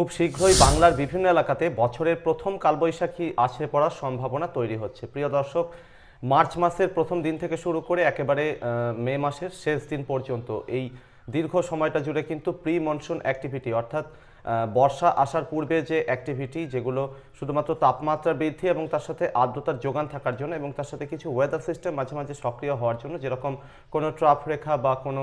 খুব শীঘ্রই বাংলার বিভিন্ন এলাকাতে বছরের প্রথম কালবৈশাখী আসে পড়ার সম্ভাবনা তৈরি হচ্ছে। প্রিয় দর্শক, মার্চ মাসের প্রথম দিন থেকে শুরু করে একেবারে মে মাসের শেষ দিন পর্যন্ত এই দীর্ঘ সময়টা জুড়ে কিন্তু প্রি মনসুন অ্যাক্টিভিটি অর্থাৎ বর্ষা আসার পূর্বে যে অ্যাক্টিভিটি যেগুলো শুধুমাত্র তাপমাত্রা বৃদ্ধি এবং তার সাথে আর্দ্রতার যোগান থাকার জন্য এবং তার সাথে কিছু ওয়েদার সিস্টেম মাঝে মাঝে সক্রিয় হওয়ার জন্য, যেরকম কোনো ট্রাফ রেখা বা কোনো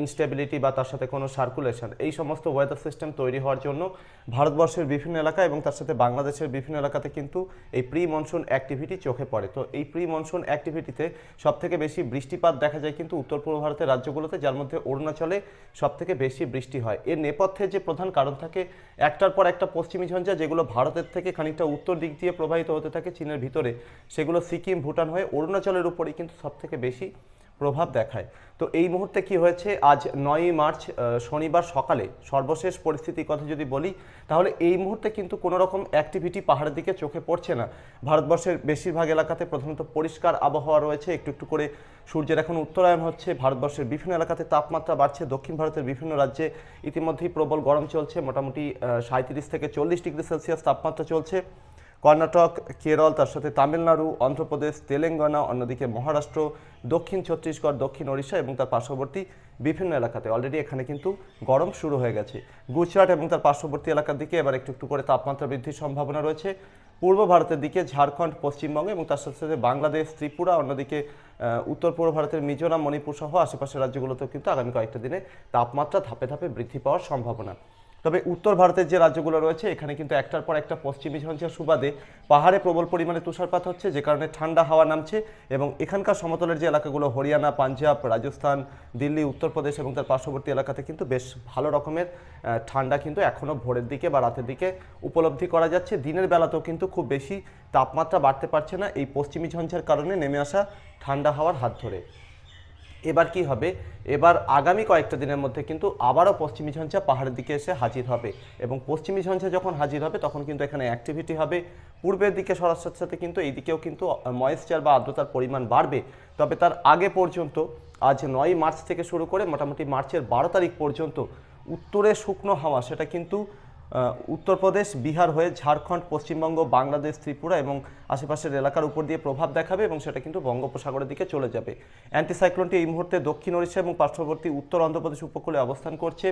ইনস্টেবিলিটি বা তার সাথে কোনো সার্কুলেশন এই সমস্ত ওয়েদার সিস্টেম তৈরি হওয়ার জন্য ভারতবর্ষের বিভিন্ন এলাকা এবং তার সাথে বাংলাদেশের বিভিন্ন এলাকাতে কিন্তু এই প্রি মনসুন অ্যাক্টিভিটি চোখে পড়ে। তো এই প্রি মনসুন অ্যাক্টিভিটিতে সব থেকে বেশি বৃষ্টিপাত দেখা যায় কিন্তু উত্তর পূর্ব ভারতের রাজ্যগুলোতে, যার মধ্যে অরুণাচলে সব থেকে বেশি বৃষ্টি হয়। এর নেপথ্যে যে প্রধান কারণ থাকে, একটার পর একটা পশ্চিমী ঝঞ্ঝা, যেগুলো ভারতের থেকে খানিকটা উত্তর দিক দিয়ে প্রবাহিত হতে থাকে চীনের ভিতরে, সেগুলো সিকিম, ভুটান হয়ে অরুণাচলের উপরেই কিন্তু সব থেকে বেশি প্রভাব দেখায়। তো এই মুহূর্তে কি হয়েছে? আজ নয়ই মার্চ শনিবার সকালে সর্বশেষ পরিস্থিতির কথা যদি বলি, তাহলে এই মুহূর্তে কিন্তু কোনো রকম অ্যাক্টিভিটি পাহাড়ের দিকে চোখে পড়ছে না। ভারতবর্ষের বেশিরভাগ এলাকাতে প্রধানত পরিষ্কার আবহাওয়া রয়েছে। একটু একটু করে সূর্যের এখন উত্তরায়ণ হচ্ছে। ভারতবর্ষের বিভিন্ন এলাকাতে তাপমাত্রা বাড়ছে। দক্ষিণ ভারতের বিভিন্ন রাজ্যে ইতিমধ্যেই প্রবল গরম চলছে। মোটামুটি সাঁত্রিশ থেকে চল্লিশ ডিগ্রি সেলসিয়াস তাপমাত্রা চলছে। কর্ণাটক, কেরল, তার সাথে তামিলনাড়ু, অন্ধ্রপ্রদেশ, তেলেঙ্গানা, অন্যদিকে মহারাষ্ট্র, দক্ষিণ ছত্তিশগড়, দক্ষিণ ওড়িশা এবং তার পার্শ্ববর্তী বিভিন্ন এলাকাতে। অলরেডি এখানে কিন্তু গরম শুরু হয়ে গেছে। গুজরাট এবং তার পার্শ্ববর্তী এলাকার দিকে এবার একটু একটু করে তাপমাত্রা বৃদ্ধির সম্ভাবনা রয়েছে। পূর্ব ভারতের দিকে ঝাড়খণ্ড, পশ্চিমবঙ্গ এবং তার সাথে সাথে বাংলাদেশ, ত্রিপুরা, অন্যদিকে উত্তর পূর্ব ভারতের মিজোরাম, মণিপুর সহ আশেপাশের রাজ্যগুলোতেও কিন্তু আগামী কয়েকটা দিনে তাপমাত্রা ধাপে ধাপে বৃদ্ধি পাওয়ার সম্ভাবনা। তবে উত্তর ভারতের যে রাজ্যগুলো রয়েছে, এখানে কিন্তু একটার পর একটা পশ্চিমী ঝঞ্ঝার সুবাদে পাহাড়ে প্রবল পরিমাণে তুষারপাত হচ্ছে, যে কারণে ঠান্ডা হাওয়া নামছে এবং এখানকার সমতলের যে এলাকাগুলো, হরিয়ানা, পাঞ্জাব, রাজস্থান, দিল্লি, উত্তরপ্রদেশ এবং তার পার্শ্ববর্তী এলাকাতে কিন্তু বেশ ভালো রকমের ঠান্ডা কিন্তু এখনও ভোরের দিকে বা রাতের দিকে উপলব্ধি করা যাচ্ছে। দিনের বেলাতেও কিন্তু খুব বেশি তাপমাত্রা বাড়তে পারছে না। এই পশ্চিমী ঝঞ্ঝার কারণে নেমে আসা ঠান্ডা হাওয়ার হাত ধরে। এবার কি হবে? এবার আগামী কয়েকটা দিনের মধ্যে কিন্তু আবারও পশ্চিমী ঝঞ্ঝা পাহাড়ের দিকে এসে হাজির হবে এবং পশ্চিমী ঝঞ্ঝা যখন হাজির হবে, তখন কিন্তু এখানে অ্যাক্টিভিটি হবে। পূর্বের দিকে সরার সাথে সাথে কিন্তু এই দিকেও কিন্তু ময়েশ্চার বা আর্দ্রতার পরিমাণ বাড়বে। তবে তার আগে পর্যন্ত আজ নয় মার্চ থেকে শুরু করে মোটামুটি মার্চের বারো তারিখ পর্যন্ত উত্তরে শুকনো হাওয়া, সেটা কিন্তু উত্তরপ্রদেশ, বিহার হয়ে ঝাড়খণ্ড, পশ্চিমবঙ্গ, বাংলাদেশ, ত্রিপুরা এবং আশেপাশের এলাকার উপর দিয়ে প্রভাব দেখাবে এবং সেটা কিন্তু বঙ্গোপসাগরের দিকে চলে যাবে। অ্যান্টিসাইক্লোনটি এই মুহূর্তে দক্ষিণ ওড়িশা এবং পার্শ্ববর্তী উত্তর অন্ধ্রপ্রদেশ উপকূলে অবস্থান করছে।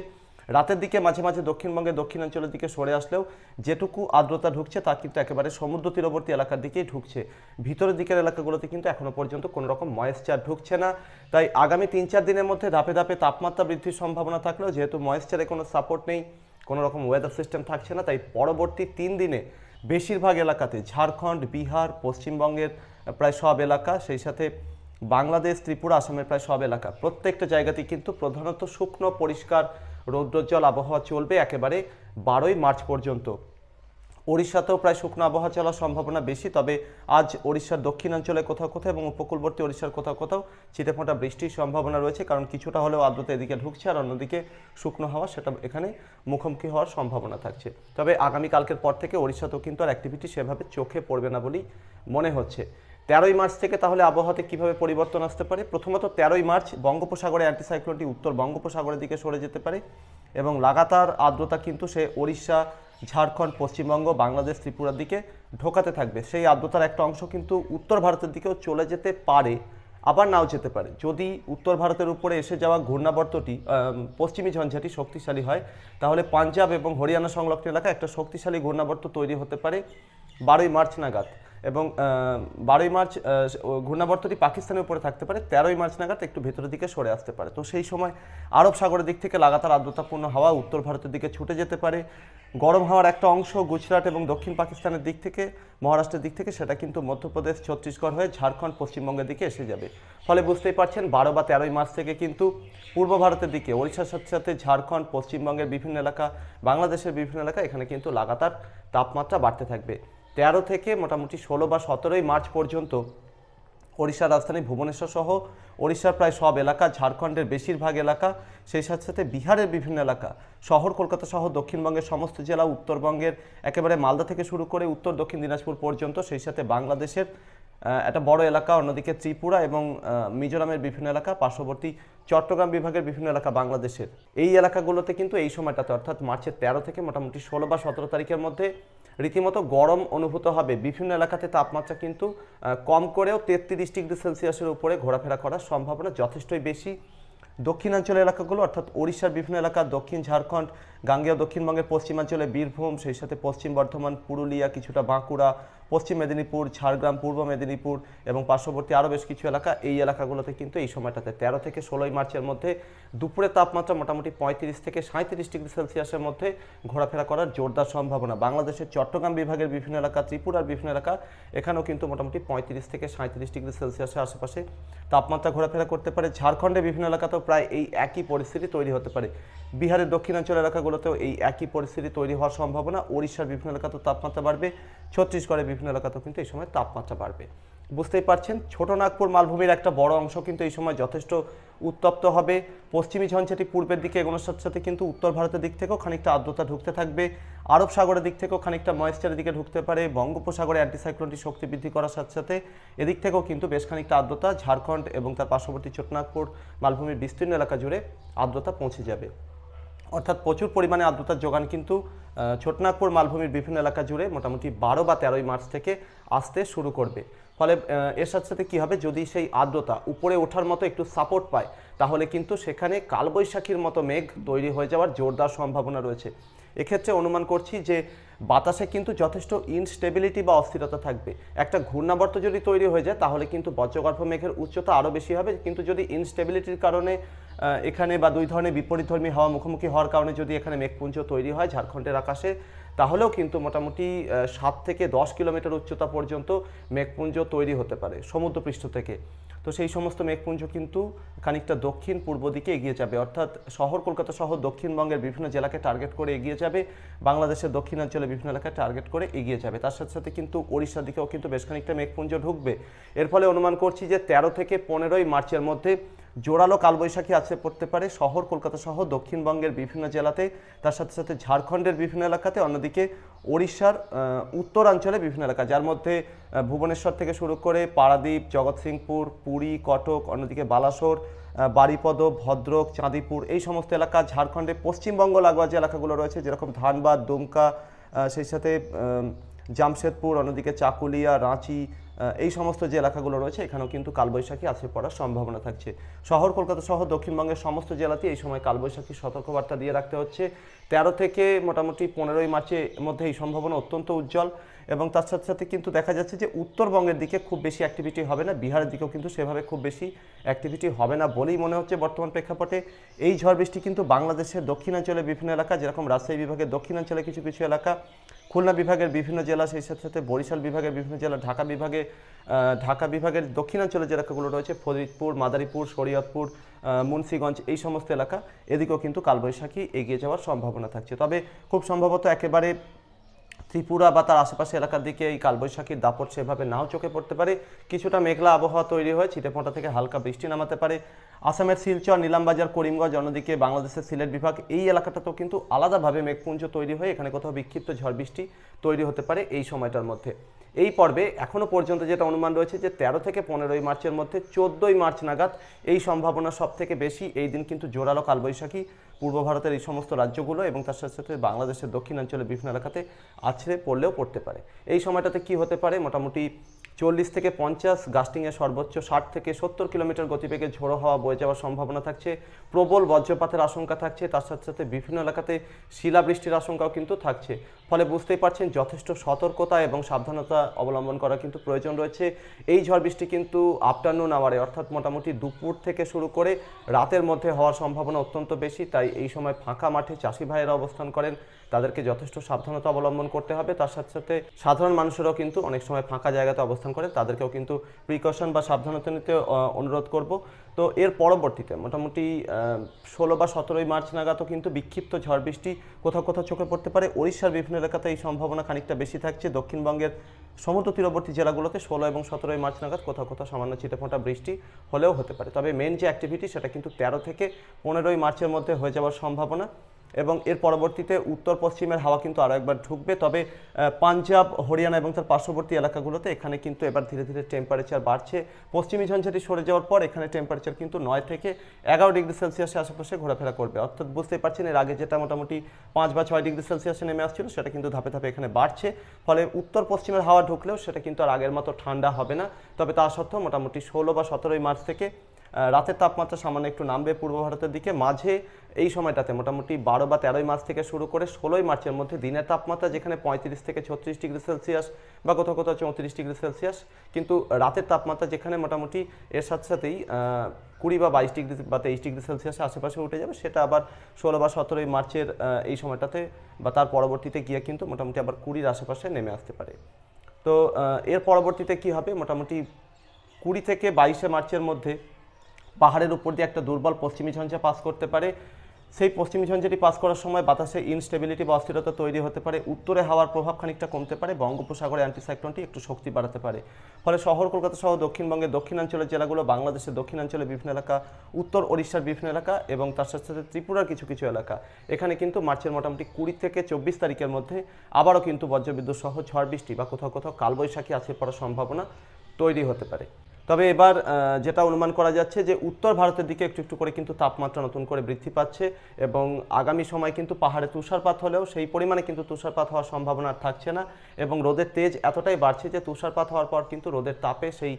রাতের দিকে মাঝে মাঝে দক্ষিণবঙ্গের দক্ষিণাঞ্চলের দিকে সরে আসলেও যেটুকু আর্দ্রতা ঢুকছে তা কিন্তু একেবারে সমুদ্র তীরবর্তী এলাকার দিকেই ঢুকছে। ভিতরের দিকের এলাকাগুলোতে কিন্তু এখনও পর্যন্ত কোনো রকম ময়েশ্চার ঢুকছে না। তাই আগামী তিন চার দিনের মধ্যে ধাপে ধাপে তাপমাত্রা বৃদ্ধির সম্ভাবনা থাকলেও যেহেতু ময়েশ্চারে কোনো সাপোর্ট নেই কোনো রকম ওয়েদার সিস্টেম থাকছে না, তাই পরবর্তী তিন দিনে বেশিরভাগ এলাকাতে ঝাড়খণ্ড, বিহার, পশ্চিমবঙ্গের প্রায় সব এলাকা, সেই সাথে বাংলাদেশ, ত্রিপুরা, আসামের প্রায় সব এলাকা। প্রত্যেকটা জায়গাতেই কিন্তু প্রধানত শুকনো, পরিষ্কার রৌদ্রোজ্জ্বল আবহাওয়া চলবে একেবারে বারোই মার্চ পর্যন্ত। ওড়িশাতেও প্রায় শুকনো আবহাওয়া চলার সম্ভাবনা বেশি, তবে আজ ওড়িশার দক্ষিণাঞ্চলে কোথাও কোথাও এবং উপকূলবর্তী ওড়িশার কোথাও কোথাও ছিটেফোঁটা বৃষ্টির সম্ভাবনা রয়েছে, কারণ কিছুটা হলেও আর্দ্রতা এদিকে ঢুকছে আর অন্যদিকে শুকনো হাওয়া সেটা এখানে মুখোমুখি হওয়ার সম্ভাবনা থাকছে। তবে আগামীকালকের পর থেকে ওড়িশাতেও কিন্তু আর অ্যাক্টিভিটি সেভাবে চোখে পড়বে না বলেই মনে হচ্ছে। তেরোই মার্চ থেকে তাহলে আবহাওয়াতে কীভাবে পরিবর্তন আসতে পারে? প্রথমত তেরোই মার্চ বঙ্গোপসাগরে অ্যান্টিসাইক্লোনটি উত্তর বঙ্গোপসাগরের দিকে সরে যেতে পারে এবং লাগাতার আর্দ্রতা কিন্তু সে ওড়িশা ঝাড়খণ্ড, পশ্চিমবঙ্গ, বাংলাদেশ, ত্রিপুরার দিকে ঢোকাতে থাকবে। সেই আর্দ্রতার একটা অংশ কিন্তু উত্তর ভারতের দিকেও চলে যেতে পারে, আবার নাও যেতে পারে। যদি উত্তর ভারতের উপরে এসে যাওয়া ঘূর্ণাবর্তটি পশ্চিমী ঝঞ্ঝাটি শক্তিশালী হয়, তাহলে পাঞ্জাব এবং হরিয়ানা সংলগ্ন এলাকায় একটা শক্তিশালী ঘূর্ণাবর্ত তৈরি হতে পারে বারোই মার্চ নাগাদ। এবং বারোই মার্চ ঘূর্ণাবর্তটি পাকিস্তানের উপরে থাকতে পারে, তেরোই মার্চ নাগাদ একটু ভেতরের দিকে সরে আসতে পারে। তো সেই সময় আরব সাগরের দিক থেকে লাগাতার আর্দ্রতাপূর্ণ হাওয়া উত্তর ভারতের দিকে ছুটে যেতে পারে। গরম হাওয়ার একটা অংশ গুজরাট এবং দক্ষিণ পাকিস্তানের দিক থেকে, মহারাষ্ট্রের দিক থেকে, সেটা কিন্তু মধ্যপ্রদেশ, ছত্তিশগড় হয়ে ঝাড়খণ্ড, পশ্চিমবঙ্গের দিকে এসে যাবে। ফলে বুঝতেই পারছেন, বারো বা তেরোই মার্চ থেকে কিন্তু পূর্ব ভারতের দিকে, ওড়িশার সাথে সাথে ঝাড়খণ্ড, পশ্চিমবঙ্গের বিভিন্ন এলাকা, বাংলাদেশের বিভিন্ন এলাকা, এখানে কিন্তু লাগাতার তাপমাত্রা বাড়তে থাকবে। তেরো থেকে মোটামুটি ষোলো বা সতেরোই মার্চ পর্যন্ত ওড়িশার রাজধানী ভুবনেশ্বর সহ ওড়িশার প্রায় সব এলাকা, ঝাড়খণ্ডের বেশিরভাগ এলাকা, সেই সাথে সাথে বিহারের বিভিন্ন এলাকা, শহর, কলকাতা সহ দক্ষিণবঙ্গের সমস্ত জেলা, উত্তরবঙ্গের একেবারে মালদা থেকে শুরু করে উত্তর দক্ষিণ দিনাজপুর পর্যন্ত, সেই সাথে বাংলাদেশের একটা বড় এলাকা, অন্যদিকে ত্রিপুরা এবং মিজোরামের বিভিন্ন এলাকা, পার্শ্ববর্তী চট্টগ্রাম বিভাগের বিভিন্ন এলাকা বাংলাদেশের। এই এলাকাগুলোতে কিন্তু এই সময়টাতে, অর্থাৎ মার্চের তেরো থেকে মোটামুটি ষোলো বা সতেরো তারিখের মধ্যে রীতিমতো গরম অনুভূত হবে। বিভিন্ন এলাকাতে তাপমাত্রা কিন্তু কম করেও তেত্রিশ ডিগ্রি সেলসিয়াসের উপরে ঘোরাফেরা করার সম্ভাবনা যথেষ্টই বেশি। দক্ষিণাঞ্চল এলাকাগুলো, অর্থাৎ ওড়িশার বিভিন্ন এলাকা, দক্ষিণ ঝাড়খণ্ড, গাঙ্গেয় দক্ষিণবঙ্গের পশ্চিমাঞ্চলে বীরভূম, সেই সাথে পশ্চিম বর্ধমান, পুরুলিয়া, কিছুটা বাঁকুড়া পশ্চিম মেদিনীপুর, ঝাড়গ্রাম, পূর্ব মেদিনীপুর এবং পার্শ্ববর্তী আরও বেশ কিছু এলাকা এই এলাকাগুলোতে কিন্তু এই সময়টাতে তেরো থেকে ষোলোই মার্চের মধ্যে দুপুরে তাপমাত্রা মোটামুটি পঁয়ত্রিশ থেকে সাঁত্রিশ ডিগ্রি সেলসিয়াসের মধ্যে ঘোরাফেরা করার জোরদার সম্ভাবনা। বাংলাদেশের চট্টগ্রাম বিভাগের বিভিন্ন এলাকা ত্রিপুরার বিভিন্ন এলাকা, এখানেও কিন্তু মোটামুটি পঁয়ত্রিশ থেকে সাঁত্রিশ ডিগ্রি সেলসিয়াসের আশেপাশে তাপমাত্রা ঘোরাফেরা করতে পারে। ঝাড়খণ্ডের বিভিন্ন এলাকাতেও প্রায় এই একই পরিস্থিতি তৈরি হতে পারে। বিহারের দক্ষিণাঞ্চল এলাকাগুলোতেও এই একই পরিস্থিতি তৈরি হওয়ার সম্ভাবনা। ওড়িশার বিভিন্ন এলাকাতেও তাপমাত্রা বাড়বে। ছত্তিশগড়ের বিভিন্ন এলাকাতেও কিন্তু এই সময় তাপমাত্রা বাড়বে। বুঝতেই পারছেন, ছোট নাগপুর মালভূমির একটা বড় অংশ কিন্তু এই সময় যথেষ্ট উত্তপ্ত হবে। পশ্চিমী ঝঞ্ঝাটি পূর্বের দিকে এগোনোর সাথে সাথে কিন্তু উত্তর ভারতের দিক থেকেও খানিকটা আর্দ্রতা ঢুকতে থাকবে। আরব সাগরের দিক থেকেও খানিকটা ময়েশ্চারের দিকে ঢুকতে পারে। বঙ্গোপসাগরে অ্যান্টিসাইক্লোনটি শক্তি বৃদ্ধি করার সাথে সাথে এদিক থেকেও কিন্তু বেশ খানিকটা আর্দ্রতা। ঝাড়খণ্ড এবং তার পার্শ্ববর্তী ছোটনাগপুর মালভূমির বিস্তীর্ণ এলাকা জুড়ে আর্দ্রতা পৌঁছে যাবে। অর্থাৎ প্রচুর পরিমাণে আর্দ্রতার যোগান কিন্তু ছোটনাগপুর মালভূমির বিভিন্ন এলাকা জুড়ে মোটামুটি বারো বা তেরোই মার্চ থেকে আসতে শুরু করবে। ফলে এর সাথে সাথে কী হবে? যদি সেই আর্দ্রতা উপরে ওঠার মতো একটু সাপোর্ট পায়, তাহলে কিন্তু সেখানে কালবৈশাখীর মতো মেঘ তৈরি হয়ে যাওয়ার জোরদার সম্ভাবনা রয়েছে। এক্ষেত্রে অনুমান করছি যে বাতাসে কিন্তু যথেষ্ট ইনস্টেবিলিটি বা অস্থিরতা থাকবে। একটা ঘূর্ণাবর্ত যদি তৈরি হয়ে যায়, তাহলে কিন্তু বজ্রগর্ভ মেঘের উচ্চতা আরও বেশি হবে। কিন্তু যদি ইনস্টেবিলিটির কারণে এখানে বা দুই ধরনের বিপরীতধর্মী হাওয়া মুখোমুখি হওয়ার কারণে যদি এখানে মেঘপুঞ্জ তৈরি হয় ঝাড়খণ্ডের আকাশে, তাহলেও কিন্তু মোটামুটি সাত থেকে দশ কিলোমিটার উচ্চতা পর্যন্ত মেঘপুঞ্জ তৈরি হতে পারে সমুদ্রপৃষ্ঠ থেকে। তো সেই সমস্ত মেঘপুঞ্জ কিন্তু খানিকটা দক্ষিণ পূর্ব দিকে এগিয়ে যাবে। অর্থাৎ শহর কলকাতা সহ দক্ষিণবঙ্গের বিভিন্ন জেলাকে টার্গেট করে এগিয়ে যাবে। বাংলাদেশের দক্ষিণাঞ্চলে বিভিন্ন এলাকায় টার্গেট করে এগিয়ে যাবে। তার সাথে সাথে কিন্তু ওড়িশার দিকেও কিন্তু বেশ খানিকটা মেঘপুঞ্জ ঢুকবে। এর ফলে অনুমান করছি যে তেরো থেকে পনেরোই মার্চের মধ্যে জোরালো কালবৈশাখী আছে পড়তে পারে শহর কলকাতা সহ দক্ষিণবঙ্গের বিভিন্ন জেলাতে। তার সাথে সাথে ঝাড়খণ্ডের বিভিন্ন এলাকাতে, অন্যদিকে ওড়িশার উত্তরাঞ্চলে বিভিন্ন এলাকা, যার মধ্যে ভুবনেশ্বর থেকে শুরু করে পারাদ্বীপ, জগৎসিংপুর, পুরী, কটক, অন্যদিকে বালাসোর বাড়িপদ ভদ্রক, চাঁদিপুর, এই সমস্ত এলাকা ঝাড়খণ্ডে পশ্চিমবঙ্গ লাগোয়া যে এলাকাগুলো রয়েছে, যেরকম ধানবাদ, দুমকা সেই সাথে জামশেদপুর, অন্যদিকে চাকুলিয়া, রাঁচি এই সমস্ত যে এলাকাগুলো রয়েছে, এখানেও কিন্তু কালবৈশাখী আসে পড়ার সম্ভাবনা থাকছে। শহর কলকাতা সহ দক্ষিণবঙ্গের সমস্ত জেলাতেই এই সময় কালবৈশাখী সতর্কবার্তা দিয়ে রাখতে হচ্ছে। তেরো থেকে মোটামুটি পনেরোই মার্চের মধ্যে এই সম্ভাবনা অত্যন্ত উজ্জ্বল এবং তার সাথে সাথে কিন্তু দেখা যাচ্ছে যে উত্তরবঙ্গের দিকে খুব বেশি অ্যাক্টিভিটি হবে না, বিহারের দিকেও কিন্তু সেভাবে খুব বেশি অ্যাক্টিভিটি হবে না বলেই মনে হচ্ছে বর্তমান প্রেক্ষাপটে। এই ঝড় বৃষ্টি কিন্তু বাংলাদেশের দক্ষিণাঞ্চলের বিভিন্ন এলাকা, যেরকম রাজশাহী বিভাগের দক্ষিণাঞ্চলে কিছু কিছু এলাকা খুলনা বিভাগের বিভিন্ন জেলা, সেই সাথে সাথে বরিশাল বিভাগের বিভিন্ন জেলা, ঢাকা বিভাগে ঢাকা বিভাগের দক্ষিণাঞ্চলের যে এলাকাগুলো রয়েছে, ফরিদপুর, মাদারীপুর, শরীয়তপুর মুন্সিগঞ্জ, এই সমস্ত এলাকা, এদিকেও কিন্তু কালবৈশাখী এগিয়ে যাওয়ার সম্ভাবনা থাকছে। তবে খুব সম্ভবত একেবারে ত্রিপুরা বা তার আশেপাশে এলাকার দিকে এই কালবৈশাখীর দাপট সেভাবে নাও চোখে পড়তে পারে। কিছুটা মেঘলা আবহাওয়া তৈরি হয়ে ছিটেফোঁটা থেকে হালকা বৃষ্টি নামাতে পারে। আসামের শিলচর, নিলামবাজার, করিমগঞ্জ, অন্যদিকে বাংলাদেশের সিলেট বিভাগ, এই এলাকাটাতেও কিন্তু আলাদাভাবে মেঘপুঞ্জ তৈরি হয়ে এখানে কোথাও বিক্ষিপ্ত ঝড় বৃষ্টি তৈরি হতে পারে এই সময়টার মধ্যে। এই পর্বে এখনও পর্যন্ত যেটা অনুমান রয়েছে যে তেরো থেকে পনেরোই মার্চের মধ্যে চোদ্দোই মার্চ নাগাদ এই সম্ভাবনা সব থেকে বেশি। এই দিন কিন্তু জোরালো কালবৈশাখী পূর্ব ভারতের এই সমস্ত রাজ্যগুলো এবং তার সাথে সাথে বাংলাদেশের দক্ষিণাঞ্চলের বিভিন্ন এলাকাতে আছড়ে পড়লেও পড়তে পারে। এই সময়টাতে কি হতে পারে? মোটামুটি চল্লিশ থেকে পঞ্চাশ, গাস্টিংয়ে সর্বোচ্চ ষাট থেকে সত্তর কিলোমিটার গতিবেগে ঝোড়ো হওয়া বয়ে যাওয়ার সম্ভাবনা থাকছে। প্রবল বজ্রপাতের আশঙ্কা থাকছে, তার সাথে সাথে বিভিন্ন এলাকাতে শিলাবৃষ্টির আশঙ্কাও কিন্তু থাকছে। ফলে বুঝতেই পারছেন, যথেষ্ট সতর্কতা এবং সাবধানতা অবলম্বন করা কিন্তু প্রয়োজন রয়েছে। এই ঝড় বৃষ্টি কিন্তু আফটারনুন আওয়ারে, অর্থাৎ মোটামুটি দুপুর থেকে শুরু করে রাতের মধ্যে হওয়ার সম্ভাবনা অত্যন্ত বেশি, তাই এই সময় ফাঁকা মাঠে চাষি ভাইয়েরা অবস্থান করেন। তাদেরকে যথেষ্ট সাবধানতা অবলম্বন করতে হবে, তার সাথে সাথে সাধারণ মানুষেরাও কিন্তু অনেক সময় ফাঁকা জায়গাতে অবস্থান করে, তাদেরকেও কিন্তু প্রিকশন বা সাবধানতা নিতে অনুরোধ করব। তো এর পরবর্তীতে মোটামুটি ষোলো বা সতেরোই মার্চ নাগাদও কিন্তু বিক্ষিপ্ত ঝড় বৃষ্টি কোথাও কোথাও চোখে পড়তে পারে। ওড়িশার বিভিন্ন এলাকাতে এই সম্ভাবনা খানিকটা বেশি থাকছে। দক্ষিণবঙ্গের সমুদ্র তীরবর্তী জেলাগুলোতে ষোলো এবং সতেরোই মার্চ নাগাদ কোথাও কোথাও সামান্য ছিটেফোঁটা বৃষ্টি হলেও হতে পারে। তবে মেন যে অ্যাক্টিভিটি সেটা কিন্তু তেরো থেকে পনেরোই মার্চের মধ্যে হয়ে যাওয়ার সম্ভাবনা। এবং এর পরবর্তীতে উত্তর পশ্চিমের হাওয়া কিন্তু আরও একবার ঢুকবে। তবে পাঞ্জাব, হরিয়ানা এবং তার পার্শ্ববর্তী এলাকাগুলোতে এখানে কিন্তু এবার ধীরে ধীরে টেম্পারেচার বাড়ছে। পশ্চিমী ঝঞ্ঝাটি সরে যাওয়ার পর এখানে টেম্পারেচার কিন্তু নয় থেকে এগারো ডিগ্রি সেলসিয়াসের আশেপাশে ঘোরাফেরা করবে। অর্থাৎ বুঝতেই পারছেন, এর আগে যেটা মোটামুটি পাঁচ বা ছয় ডিগ্রি সেলসিয়াসে নেমে আসছিল, সেটা কিন্তু ধাপে ধাপে এখানে বাড়ছে। ফলে উত্তর পশ্চিমের হাওয়া ঢুকলেও সেটা কিন্তু আর আগের মতো ঠান্ডা হবে না। তবে তা সত্ত্বেও মোটামুটি ষোলো বা সতেরোই মার্চ থেকে রাতের তাপমাত্রা সামান্য একটু নামবে পূর্ব ভারতের দিকে। মাঝে এই সময়টাতে মোটামুটি বারো বা তেরোই মার্চ থেকে শুরু করে ষোলোই মার্চের মধ্যে দিনের তাপমাত্রা যেখানে পঁয়ত্রিশ থেকে ছত্রিশ ডিগ্রি সেলসিয়াস বা কোথাও কোথাও চৌত্রিশ ডিগ্রি সেলসিয়াস, কিন্তু রাতের তাপমাত্রা যেখানে মোটামুটি এর সাথে সাথেই কুড়ি বা বাইশ ডিগ্রি বা তেইশ ডিগ্রি সেলসিয়াসের আশেপাশে উঠে যাবে। সেটা আবার ষোলো বা সতেরোই মার্চের এই সময়টাতে বা তার পরবর্তীতে গিয়ে কিন্তু মোটামুটি আবার কুড়ির আশেপাশে নেমে আসতে পারে। তো এর পরবর্তীতে কি হবে? মোটামুটি কুড়ি থেকে বাইশে মার্চের মধ্যে পাহাড়ের উপর দিয়ে একটা দুর্বল পশ্চিমী ঝঞ্ঝা পাস করতে পারে। সেই পশ্চিমী ঝঞ্ঝাটি পাস করার সময় বাতাসে ইনস্টেবিলিটি বা অস্থিরতা তৈরি হতে পারে। উত্তরে হাওয়ার প্রভাব খানিকটা কমতে পারে। বঙ্গোপসাগরে অ্যান্টিসাইক্লোনটি একটু শক্তি বাড়াতে পারে। ফলে শহর কলকাতা সহ দক্ষিণবঙ্গের দক্ষিণাঞ্চলের জেলাগুলো, বাংলাদেশের দক্ষিণাঞ্চলের বিভিন্ন এলাকা, উত্তর ওড়িশার বিভিন্ন এলাকা এবং তার সাথে সাথে ত্রিপুরার কিছু কিছু এলাকা। এখানে কিন্তু মার্চের মোটামুটি কুড়ি থেকে চব্বিশ তারিখের মধ্যে আবারও কিন্তু বজ্রবিদ্যুৎ সহ ঝড় বৃষ্টি বা কোথাও কোথাও কালবৈশাখী আছে পড়ার সম্ভাবনা তৈরি হতে পারে। তবে এবার যেটা অনুমান করা যাচ্ছে যে উত্তর ভারতের দিকে একটু একটু করে কিন্তু তাপমাত্রা নতুন করে বৃদ্ধি পাচ্ছে এবং আগামী সময় কিন্তু পাহাড়ে তুষারপাত হলেও সেই পরিমাণে কিন্তু তুষারপাত হওয়ার সম্ভাবনা থাকছে না এবং রোদের তেজ এতটাই বাড়ছে যে তুষারপাত হওয়ার পর কিন্তু রোদের তাপে সেই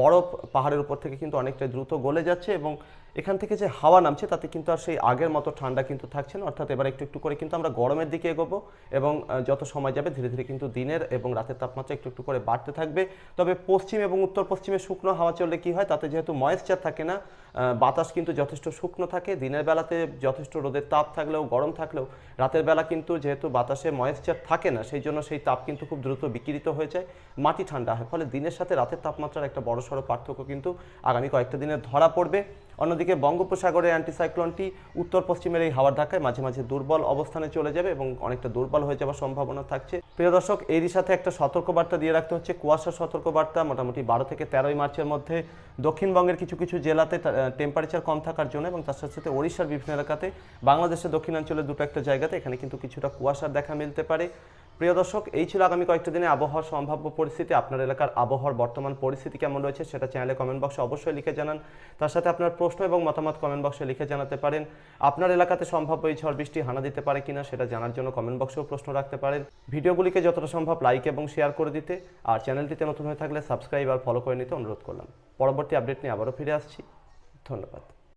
বরফ পাহাড়ের উপর থেকে কিন্তু অনেকটা দ্রুত গলে যাচ্ছে এবং এখান থেকে যে হাওয়া নামছে তাতে কিন্তু আর সেই আগের মতো ঠান্ডা কিন্তু থাকছে না। অর্থাৎ এবার একটু একটু করে কিন্তু আমরা গরমের দিকে এগোবো এবং যত সময় যাবে ধীরে ধীরে কিন্তু দিনের এবং রাতের তাপমাত্রা একটু একটু করে বাড়তে থাকবে। তবে পশ্চিম এবং উত্তর পশ্চিমে শুকনো হাওয়া চললে কি হয়? তাতে যেহেতু ময়েশ্চার থাকে না বাতাস কিন্তু যথেষ্ট শুকনো থাকে, দিনের বেলাতে যথেষ্ট রোদের তাপ থাকলেও, গরম থাকলেও, রাতের বেলা কিন্তু যেহেতু বাতাসে ময়েশ্চার থাকে না, সেই জন্য সেই তাপ কিন্তু খুব দ্রুত বিকিরিত হয়ে যায়, মাটি ঠান্ডা হয়। ফলে দিনের সাথে রাতের তাপমাত্রার একটা বড় সড়ো পার্থক্য কিন্তু আগামী কয়েকটা দিনে ধরা পড়বে। অন্যদিকে বঙ্গোপসাগরের অ্যান্টিসাইক্লোনটি উত্তর পশ্চিমের এই হাওয়ার ধাক্কায় মাঝে মাঝে দুর্বল অবস্থানে চলে যাবে এবং অনেকটা দুর্বল হয়ে যাওয়ার সম্ভাবনা থাকছে। প্রিয় দর্শক, এরই সাথে একটা সতর্কবার্তা দিয়ে রাখতে হচ্ছে। কুয়াশা সতর্কবার্তা মোটামুটি বারো থেকে তেরোই মার্চের মধ্যে দক্ষিণবঙ্গের কিছু কিছু জেলাতে টেম্পারেচার কম থাকার জন্য এবং তার সাথে সাথে ওড়িশার বিভিন্ন এলাকাতে বাংলাদেশের দক্ষিণাঞ্চলের দুটো একটা জায়গাতে এখানে কিন্তু কিছুটা কুয়াশার দেখা মিলতে পারে। প্রিয় দর্শক, এই ছিল আগামী কয়েকটা দিনে আবহাওয়ার সম্ভাব্য পরিস্থিতি, আপনার এলাকার আবহাওয়ার বর্তমান পরিস্থিতি কেমন রয়েছে সেটা চ্যানেলে কমেন্ট বক্সে অবশ্যই লিখে জানান। তার সাথে আপনার প্রশ্ন এবং মতামত কমেন্ট বক্সে লিখে জানাতে পারেন। আপনার এলাকাতে সম্ভাব্য এই ঝড় বৃষ্টি হানা দিতে পারে কিনা সেটা জানার জন্য কমেন্ট বক্সেও প্রশ্ন রাখতে পারেন। ভিডিওগুলিকে যতটা সম্ভব লাইক এবং শেয়ার করে দিতে, আর চ্যানেলটিতে নতুন হয়ে থাকলে সাবস্ক্রাইব আর ফলো করে নিতে অনুরোধ করলাম। পরবর্তী আপডেট নিয়ে আবারও ফিরে আসছি। ধন্যবাদ।